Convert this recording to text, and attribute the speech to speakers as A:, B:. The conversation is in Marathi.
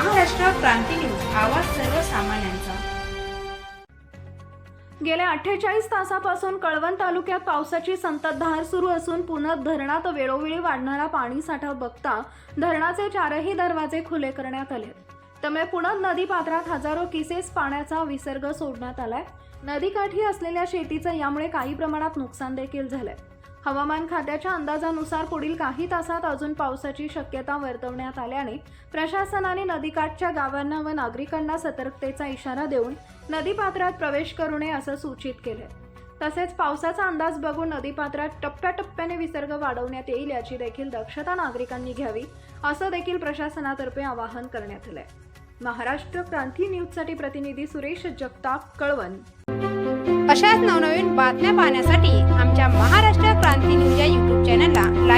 A: क्रांती न्यूज. आवाज सर्वसामान्यांचा.
B: गेल्या अठ्ठेचाळीस तासापासून कळवण तालुक्यात पावसाची संततधार सुरू असून पुन्हा धरणात वेळोवेळी वाढणारा पाणीसाठा बघता धरणाचे चारही दरवाजे खुले करण्यात आले. त्यामुळे पुणत नदी पात्रात हजारो किसेस पाण्याचा विसर्ग सोडण्यात आलाय. नदीकाठी असलेल्या शेतीचं यामुळे काही प्रमाणात नुकसान देखील झालंय. हवामान खात्याच्या अंदाजानुसार पुढील काही तासात अजून पावसाची शक्यता वर्तवण्यात आल्याने प्रशासनाने नदीकाठच्या गावांना व नागरिकांना सतर्कतेचा इशारा देऊन नदीपात्रात प्रवेश करू नये असं सूचित केलंय. तसेच पावसाचा अंदाज बघून नदीपात्रात टप्प्याटप्प्याने विसर्ग वाढवण्यात येईल याची देखील दक्षता नागरिकांनी घ्यावी असं देखील प्रशासनातर्फे आवाहन करण्यात आलंय. महाराष्ट्र क्रांती न्यूजसाठी प्रतिनिधी सुरेश जगताप कळवण.
C: अशाच नवनवीन बातम्या पाहण्यासाठी